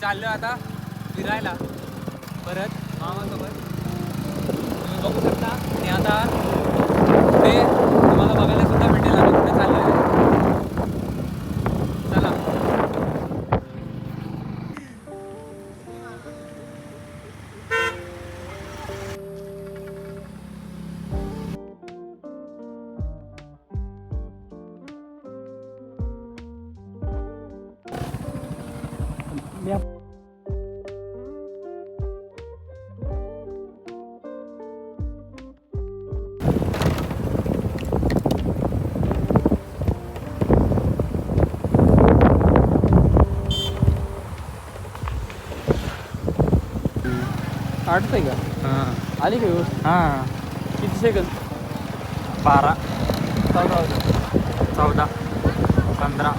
चाललो आता फिरायला. परत मामासोबत. तुम्ही बघू शकता. आणि आता पुढे तुम्हाला बघायला आठतंय का? हां. आली का व्यवस्थित? हां. किती सेकंद बारा. चौदा चौदा. पंधरा.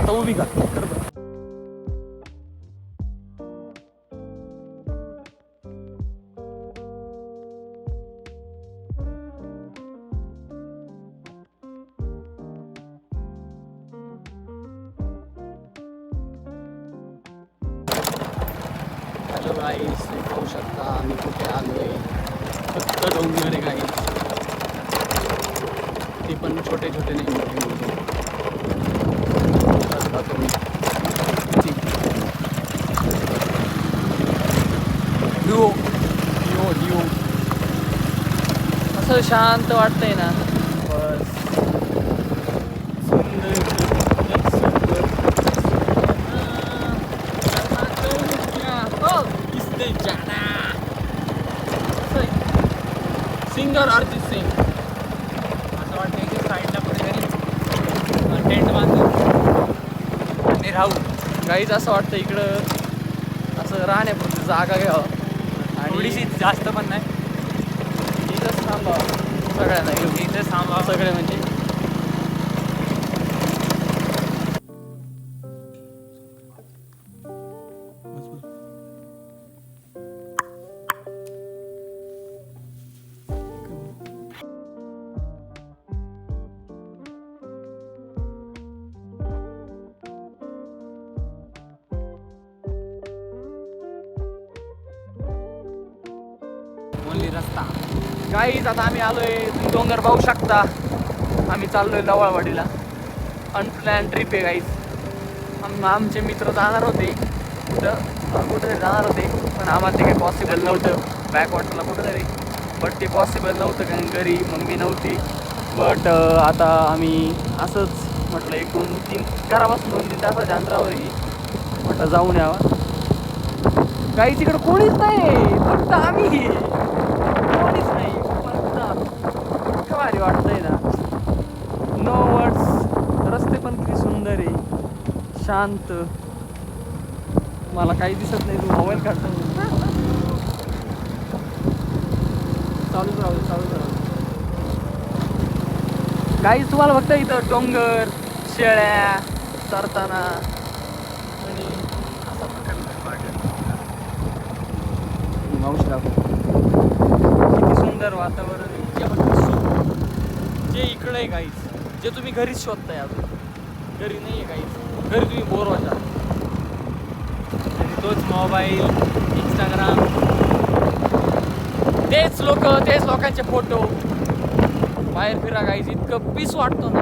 आता उभी का? हॅलो गाईस पाहू शकता आम्ही कुठे आलोय फक्त डोंगर आहे गाईस ते पण छोटे छोटे नाही मोठे मोठे बघा तुम्ही. किती डिओ डिओ डिओ असं शांत वाटतंय ना बस सुंदर एक सुंदर हो, दिसते जाना सिंगर अरिजित सिंग. असं वाटतं की साईडला कुठेतरी टेंट बांधून आणि राहू काहीच असं वाटतं इकडं असं राहण्यापुरती जागा घ्यावं. आणि थोडीशी जास्त पण नाही. इथंच थांबावं. सगळ्यांना घेऊन. इथे थांबा सगळे म्हणजे रस्ता. गाईज आता आम्ही आलोय तुम्ही डोंगर पाहू शकता. आम्ही चाललोय लवळवाडीला. अनप्लॅन ट्रिप आहे गाईज आम आमचे मित्र जाणार होते. कुठं? कुठं जाणार होते. पण आम्हाला ते काही पॉसिबल नव्हतं. बॅकवॉटरला कुठंतरी. बट ते पॉसिबल नव्हतं कारण घरी मम्मी नव्हती. बट आता आम्ही असंच म्हटलं एक दोन तीन घरापासून दोन तीन तासाच्या अंतरावर म्हटलं जाऊन यावं. काही तिकडं कोणीच नाही. फक्त आम्ही. कोणीच नाही. फक्त इतकं भारी वाटतंय ना. नो वर्ड्स रस्ते पण किती सुंदर आहे. शांत. मला काही दिसत नाही. तू मोबाईल काढतो चालूच राहू दे, चालूच राहू काहीच तुम्हाला फक्त इथं डोंगर शेळ्या चरताना आणि असा प्रकार मावशी दाखव. किती सुंदर वातावरण आहे. जे जे इकडे आहे काहीच जे तुम्ही घरीच शोधताय अजून. घरी नाही आहे काहीच घरी तुम्ही बोर व्हायचा आणि तोच मोबाईल इंस्टाग्राम तेच लोक तेच लोकांचे फोटो बाहेर फिरा काहीच इतकं पीस वाटतो ना.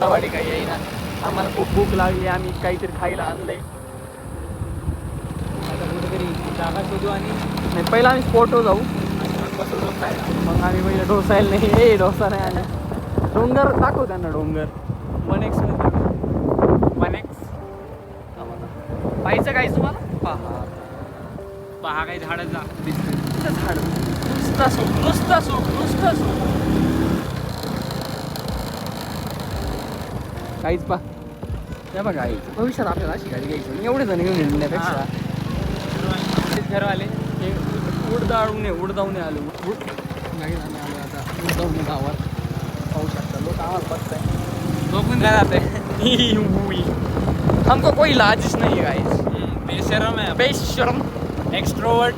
काही येईना आम्हाला खूप भूक लागली आम्ही काहीतरी खायला आणलंय. जागा शोधू आणि नाही पहिला आम्ही फोटो जाऊ. मग आम्ही पहिले डोसायला नाही ए डोसा नाही आले डोंगर दाखव त्यांना डोंगर. वन एक्स वन एक्स पाहिजे काय तुम्हाला? पहा. पहा काही झाडं जा. दिसते झाड. नुसता सुख नुसता सुख नुसतं सुख काहीच पा त्या बघा भविष्यात आपल्याला अशी गाडी घ्यायची. आणि एवढे जण घेऊन येण्यापेक्षा घरवाले हे उडदावणे उडदावणे आले. उड नाही आम्ही आलो आता उडदावणे गावात. पाहू शकता लोक आम्हाला बघताय बघून काय जाते हमको कोई लाजिश नहीं गाइस बेशरम आहे. बेशरम. एक्स्ट्रोवर्ट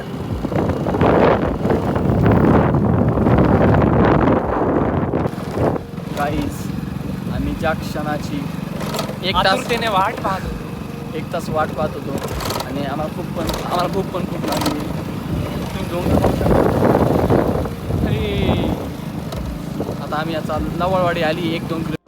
ज्या क्षणाची एक तास आतुरतेने वाट पाहत होतो एक तास वाट पाहत होतो आणि आम्हाला खूप पण आम्हाला भूक पण खूप लागली तुम्ही. अरे. आता आम्ही आता लवळवाडी आली एक दोन किलो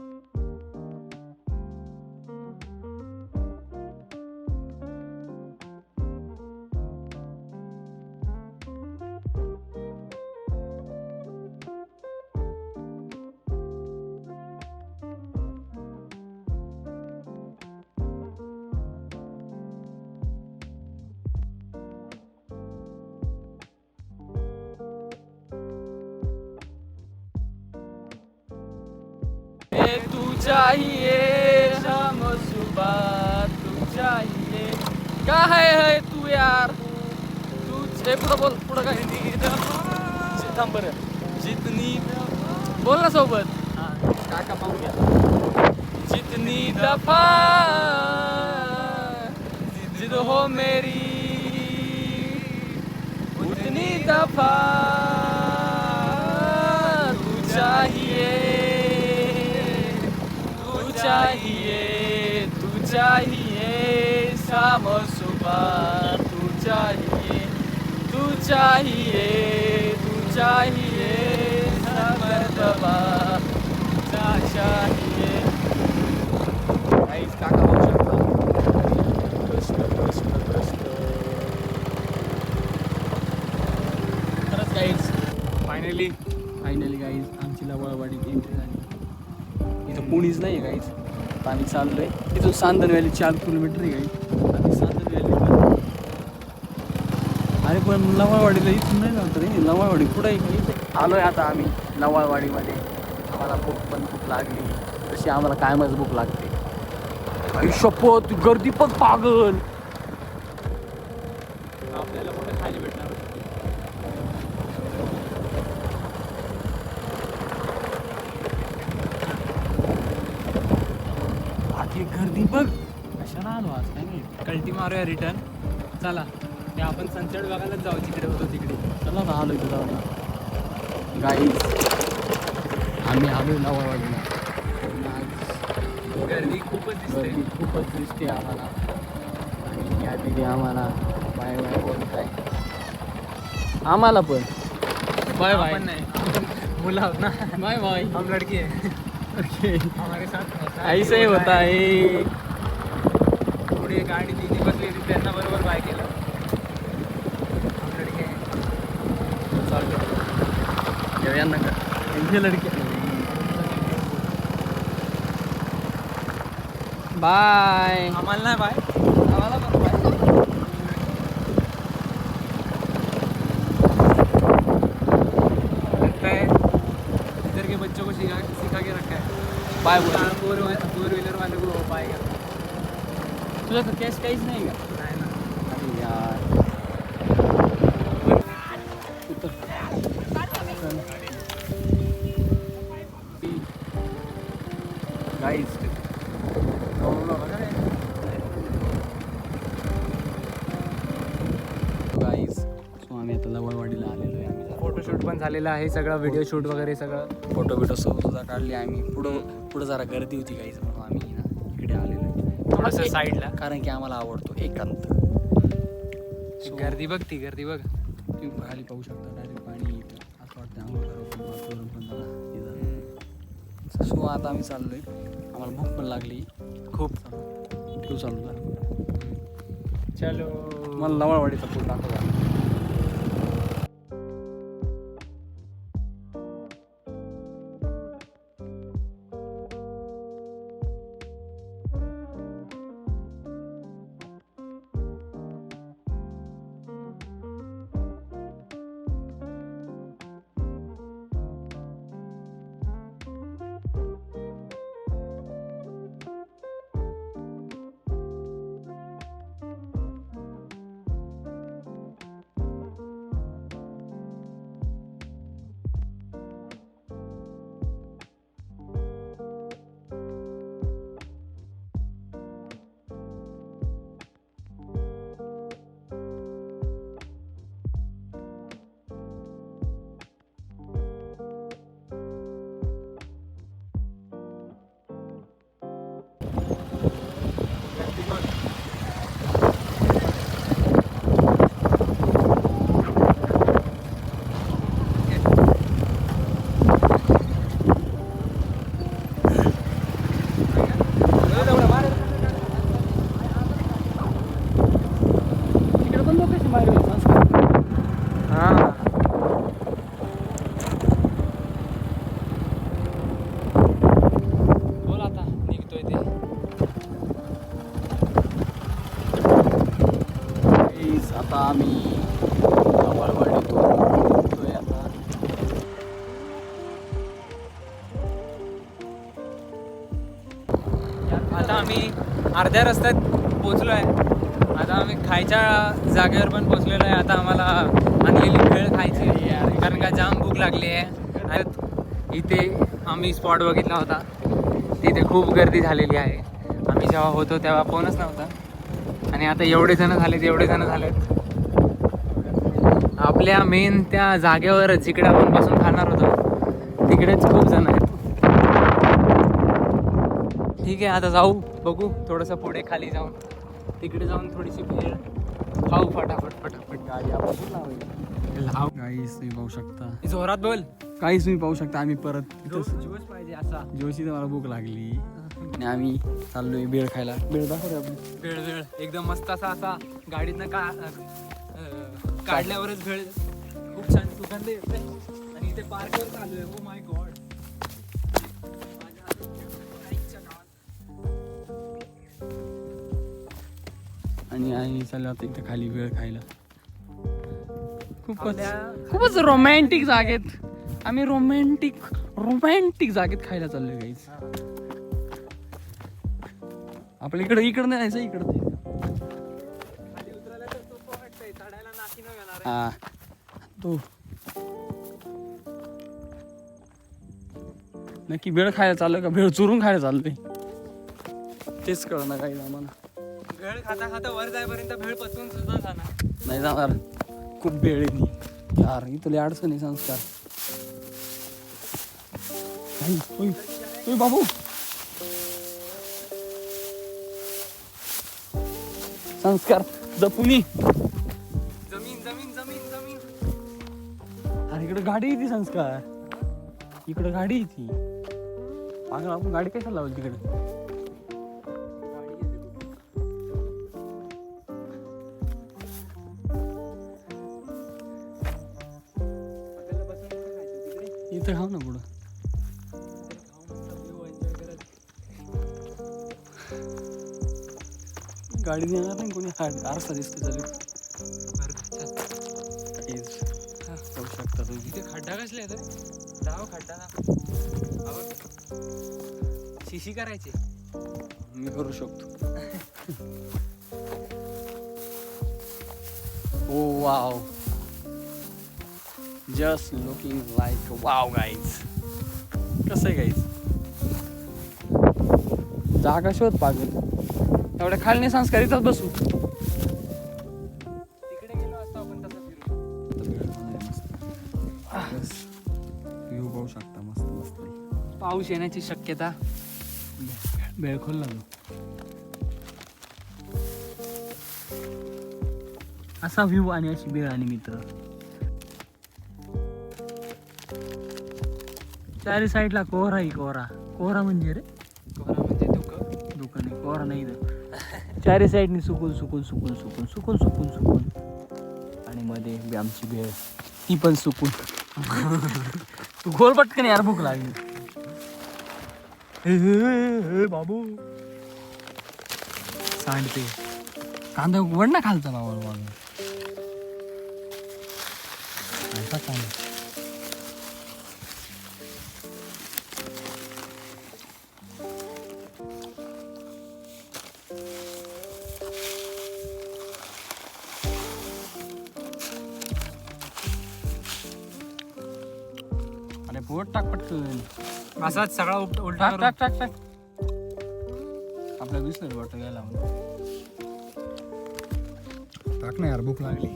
तू चाहिए शाम सुबह तू चाहिए। का है है तू यार। तू ए पुढं बोल पुढं काय जि- थांब बरं. जितनी बोल ना सोबत. काका पाहून घ्या. जितनी दफा जिद हो मेरी उतनी दफा तू चाहिए तू चाहिए तू चाहिए शाम और सुबह तू चाहिए तू चाहिए तू चाहिए। काहीच काका होऊ शकता. कृष्ण कृष्ण कृष्ण. खरंच काहीच फायनली फायनली गाईज आमची लवळवाडी एंट्री झाली. इथं कोणीच नाही गाईज आता आम्ही चाललोय तिथून सांदन व्हॅली चार किलोमीटर आहे. काही आम्ही सांदन व्हॅली अरे पण नवाळवाडीला इथून नाही जात रे. नवाळवाडी कुठं आहे? आलो आहे आता आम्ही नवाळवाडीमध्ये आम्हाला भूक पण खूप लागली. तशी आम्हाला कायमच भूक लागते. आई शपथ गर्दी पण पागल आपल्याला कुठे खायला भेटणार बाकी गर्दी बघ. कशाला आलो आज? काय नाही. कल्टी मारूया रिटर्न चला. ते आपण सनसेट बघायलाच जाऊ तिकडे होतो तिकडे. चला ना आलोय तुझा गाई आम्ही आलोय लवळवाडीला गर्दी खूपच दिसते. खूपच दिसते आम्हाला. आणि या दिदी आम्हाला बाय बाय बोलत आहे आम्हाला पण. Bye bye. नाही. मुलं ना. Bye bye. हम लड़के हैं. हमारे साथ. ऐसे ही होता है। पुढे गाडी तिथे बसली होती त्यांना बरोबर बाय केलं लड़के. चालतं लडके। बाय। आम्हाला नाही बाय आम्हाला पण बाय इधर के बच्चों को सिखा सिखा के रखा है। बाय बोल। तुझं तर कॅश काहीच नाही का? अरे यार. उतर. गाईज गाईज सो आम्ही आता लवळवाडीला आलेलो आहे. आम्ही फोटोशूट पण झालेलं आहे सगळं व्हिडिओ शूट वगैरे सगळं. फोटो बिटो सुद्धा काढले आम्ही. पुढं पुढं जरा गर्दी होती गाईज थोडंसं साईडला कारण की आम्हाला आवडतो एकांत. So, गर्दी बघ ती गर्दी बघ. तुम्ही खाली पाहू शकता डायरेक्ट पाणी येतं असं वाटतं आम्हाला पण वातावरण पण जरा हे झालं. सो आता आम्ही चाललोय. आम्हाला भूक पण लागली. खूप. तू चालू झालं चलो. मला लवळवाडीचा पूल दाखवला अर्ध्या रस्त्यात पोचलो आहे आता आम्ही खायच्या जागेवर पण पोचलेलो आहे. आता आम्हाला आणलेली भेळ खायची आहे. कारण का जाम भूक लागली आहे. आणि इथे आम्ही स्पॉट बघितला होता. तिथे खूप गर्दी झालेली आहे. आम्ही जेव्हा होतो तेव्हा कोणच नव्हता. आणि आता एवढे जण झालेत एवढे जण झालेत. आपल्या मेन त्या जागेवर जिकडे आपण बसून खाणार होतो तिकडेच खूप जण आहेत ठीक आहे आता जाऊ. बघू थोडंसं पुढे खाली जाऊन. तिकडे जाऊन थोडीशी भेळ. खाऊ फटाफट फटाफट गाडी आपण लाव. काहीच तुम्ही पाहू शकता. जोरात बोल. काहीच तुम्ही पाहू शकता आम्ही परत जोश पाहिजे असा. जोशी मला भूक लागली. आणि आम्ही चाललोय बेळ खायला. बेळ दाखव आपण. भेळ भेळ. एकदम मस्त असा असा. गाडीतनं का काढल्यावरच भेळ. खूप छान सुगंध येते आणि इथे पार्कवर चालू आहे ओ माय गॉड आणि आम्ही चाललो आता इथे खाली वेळ खायला. खूपच खूपच रोमॅन्टिक जागेत. आम्ही रोमॅन्टिक रोमॅन्टिक जागेत खायला चाललोय काहीच आपल्या इकडे इकडं नाही जायचं इकडं. हा. तो. नक्की भेळ खायला चाललोय का? भेळ चुरून खायला चाललोय. तेच कळ ना काही आम्हाला. भेळ खाता खाता वर जायपर्यंत भेळ पचवून सुद्धा जाणार नाही जाणार. खूप वेळ आहे ती. यार इथं लय अडचण आहे संस्कार. आई, ओय, ओय बाबू. संस्कार जपुनी जमीन जमीन जमीन जमीन. अरे इकडे गाडी येते संस्कार. इकडे गाडी येते अगं आपण गाडी कशाला लावली तिकडे? गाडी येणार नाही कोणी हा आरसा दिसते चालू पाहू शकता तुम्ही. इथे खड्डा कसले आहे दाव खड्डा अहो. शिशी करायची. मी करू शकतो. ओ wow. Just looking like wow guys कसं आहे गाईज जागा शोध पागल. एवढ्या खालने संस्कारीतच बसू. तिकडे गेलो असतो आपण तसं फिरून. व्ह्यू पाहू शकता मस्त मस्त. पाऊस येण्याची शक्यता. बेळ खोलला तो असा व्ह्यू आणि अशी बेळ आणि मित्र. चारी साईडला कोहरा ही कोहरा. कोहरा म्हणजे रे? कोरा म्हणजे दुःख. दुकान आहे कोहरा नाही. चारी साईडनी सुकून सुकून सुकून सुकून सुकून सुकून सुकून. आणि मध्ये बी आमची भेळ. ती पण सुकून. तू गोल पटकन यार भूक लागली. बाबू. सांडते कांदा वड ना खालचा बाबा बाबा. कांदा. टाक पटकन. असाच सगळा उलट उलटा टाक. टाक टाक टाक. आपल्या विसर वाटत घ्यायला टाक ना यार भूक लागली.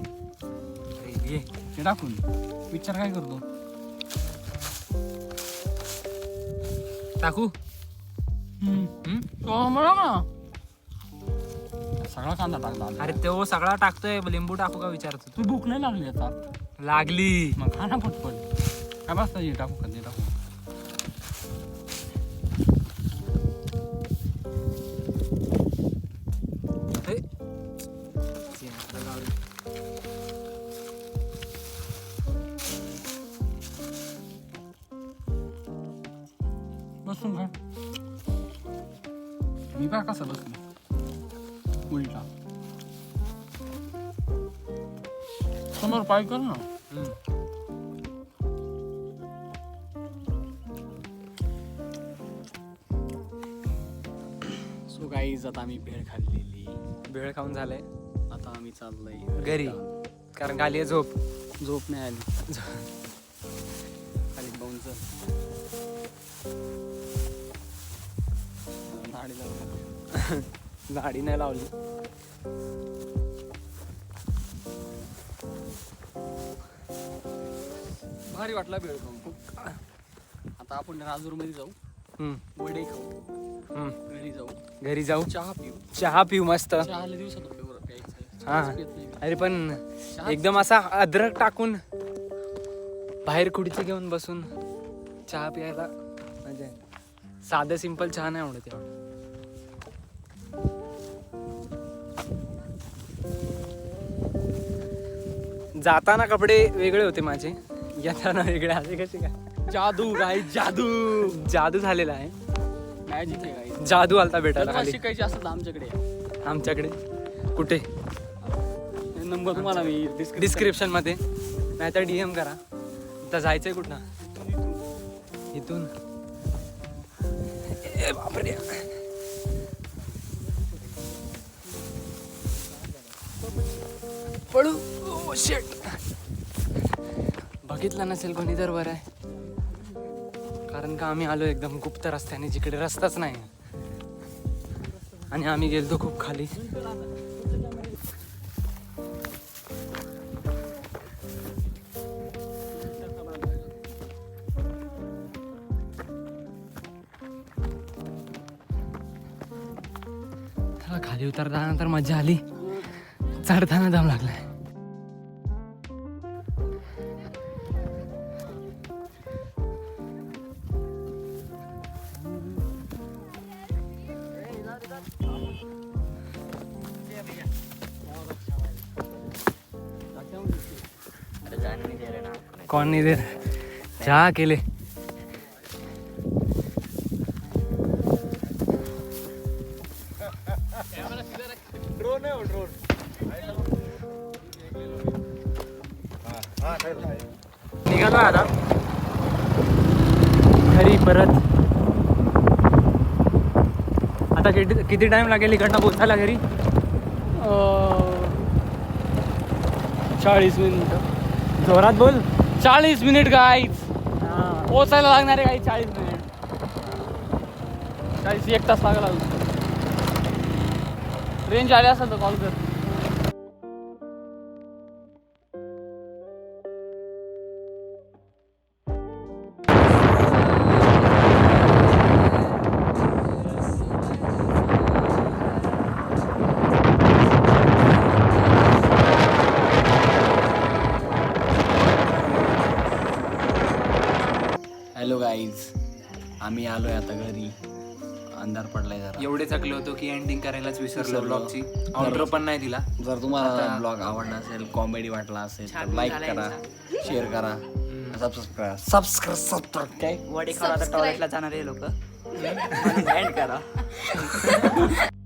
ये. ते टाकून. विचार काय करतो? टाकू? हम्म? मला ना सगळा कांदा टाकला अरे तो सगळा टाकतोय लिंबू टाकू का विचारत? तू भूक नाही लागली आता. लागली. मग खा ना पटपट काय बस नाही टाकू का ते टाकू हे. बसून खा मी का कसा बसलो उलटा समोर पाय कर ना काहीच आता आम्ही भेळ खाल्लेली. भेळ खाऊन झालंय? आता आम्ही चाललोय घरी? कारण खाली झोप. झोप नाही आली. खाली पाहून चल. गाडी लावली. नाही लावली. भारी वाटला भेळ खाऊन. खूप आता आपण राजूरमध्ये जाऊ. वडे खाऊ. हम्म. घरी जाऊ. घरी जाऊ? चहा पिऊ. चहा पिऊ मस्त. प्यायचा हा. चहाच पित नाही मी. अरे पण एकदम असा अद्रक टाकून बाहेर खुर्ची घेऊन बसून चहा प्यायला मजा आहे. साधं सिंपल चहा नाही आवडत एवढं. जाताना कपडे वेगळे होते माझे. येताना वेगळे. आले कसे काय? जादू काय जादू. जादू झालेला आहे. मॅजिक आहे काही जादू आलता भेटायला खाली. शिकायची असेल तर आमच्याकडे. आमच्याकडे. कुठे? नंबर तुम्हाला मी डिस्क्रिप्शनमध्ये. नाही तर डीएम करा. आता जायचंय कुठं इथून. ए बापरे. पळू. ओ शेट बघितलं नसेल कोणी तर बरं आहे. कारण का आम्ही आलो एकदम गुप्त रस्त्याने जिकडे रस्ताच नाही. आणि आम्ही गेलतो खूप खाली. खाली उतरताना तर मजा आली. चढताना दम लागलाय. कौन नहीं दे रहा चहा अकेले निघालो आता घरी परत। आता किती किती टाइम लागेल इकडनं पोचायला घरी? चाळीस मिनिट. जोरात बोल. चाळीस मिनिट गाईच पोचायला लागणार आहे काही चाळीस मिनिट. चाळीस एक तास लागला रेंज आली असेल तर कॉल कर. आम्ही आलोय आता घरी. अंधार पडलाय जरा. एवढे थकलो होतो की एंडिंग करायलाच विसरलो विसरलो. ब्लॉगची ऑर्डर पण नाही दिला. जर तुम्हाला ब्लॉग आवडला असेल कॉमेडी वाटला असेल तर लाईक करा शेअर करा सबस्क्राईब सबस्क्राईब सबस्क्राईब काय वडे खाऊ आता टॉयलेटला जाणारे लोक. करा.